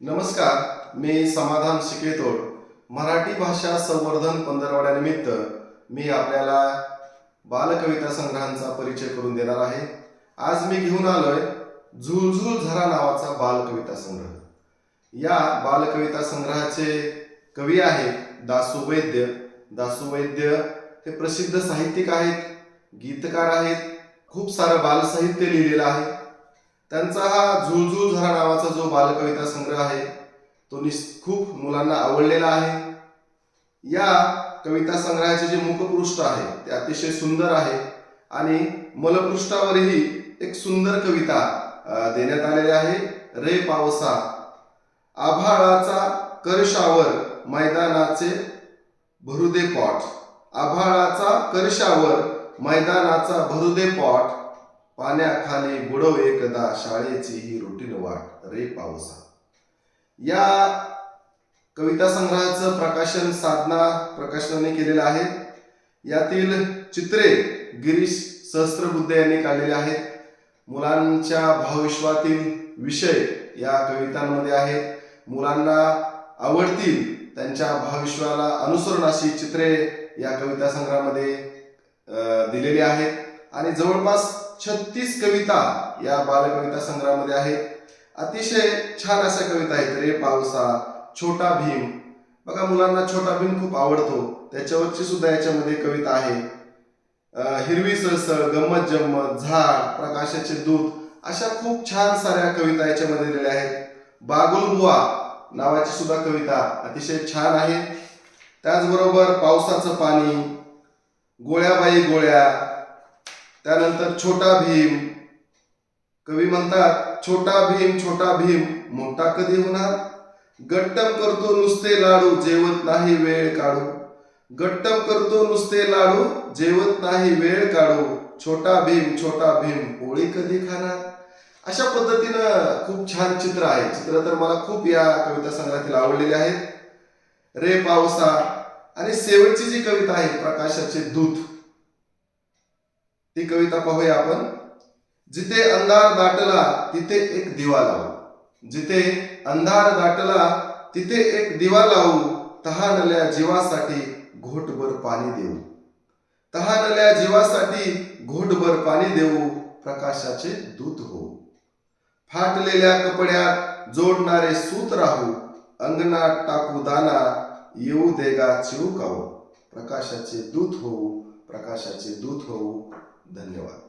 नमस्कार मी समाधान शिकेतोड मराठी भाषा संवर्धन पंधरवड्यानिमित्त मी आपल्याला बालकविता संग्रहांचा परिचय करून देणार आहे. आज मी घेऊन आलोय झुळझुळ झरा नावाचा बालकविता संग्रह. या बालकविता संग्रहाचे कवी आहेत दासू वैद्य. दासू वैद्य हे प्रसिद्ध साहित्यिक आहेत गीतकार आहेत खूप सारं बालसाहित्य लिहिलेलं आहे. त्यांचा हा झुळझुळ झरा नावाचा जो बालकविता संग्रह आहे तो निस खूप मुलांना आवडलेला आहे. या कविता संग्रहाचे जे मुखपृष्ठ आहे ते अतिशय सुंदर आहे आणि मलपृष्ठावरही एक सुंदर कविता देण्यात आलेली आहे रे पावसा. आभाळाचा करशावर मैदानाचे भरुदे पॉट. आभाळाचा करशावर मैदानाचा भरुदे पॉट. पाण्याखाली बुडव एकदा शाळेची ही रुटीन वाट. रे पावसा. या कविता संग्रहाचं प्रकाशन साधना प्रकाशनाने केलेलं आहे. यातील चित्रे गिरीश सहस्त्रबुद्धे यांनी काढलेले आहेत. मुलांच्या भावविश्वातील विषय या कवितांमध्ये आहेत मुलांना आवडतील त्यांच्या भावविश्वाला अनुसरण अशी चित्रे या कविता संग्रहामध्ये दिलेली आहेत. आणि जवळपास छत्तीस कविता या बालकविता संग्रहामध्ये आहेत. अतिशय छान अशा कविता आहेत. रे पावसा छोटा भीम. बघा मुलांना छोटा भीम खूप आवडतो. त्याच्यावरची सुद्धा याच्यामध्ये कविता आहे. हिरवी सळसळ गंमत जम्मत झाड प्रकाशाचे दूध अशा खूप छान साऱ्या कविता याच्यामध्ये दिलेल्या आहेत. बागुलबुवा नावाची सुद्धा कविता अतिशय छान आहे. त्याचबरोबर पावसाचं पाणी गोळ्याबाई गोळ्या त्यानंतर छोटा भीम. कवी म्हणतात छोटा भीम छोटा भीम मोठा कधी होणार? गट्टम करतो नुसते लाडू जेवत नाही वेळ काढू. गट्टम करतो नुसते लाडू जेवत नाही वेळ काढू. छोटा भीम छोटा भीम पोळी कधी खाणार? अशा पद्धतीनं खूप छान चित्र आहे. चित्र तर मला खूप या कविता संग्रहातील आवडलेले आहेत. रे पावसा. आणि शेवटची जी कविता आहे प्रकाशाचे दूत. ती कविता पाहूया आपण. जिथे अंधार दाटला तिथे एक दिवा लावू. जिथे अंधार दाटला तिथे एक दिवा लावू. तहानल्या जीवासाठी घोटभर पाणी देऊ. तहानल्या जीवासाठी घोटभर पाणी देऊ. प्रकाशाचे दूत हो फाटलेल्या कपड्यात जोडणारे सूत राहू. अंगणात टाकू दाना येऊ देगा चिवकावू प्रकाशाचे दूत होऊ. प्रकाशाचे दूत होऊ. धन्यवाद.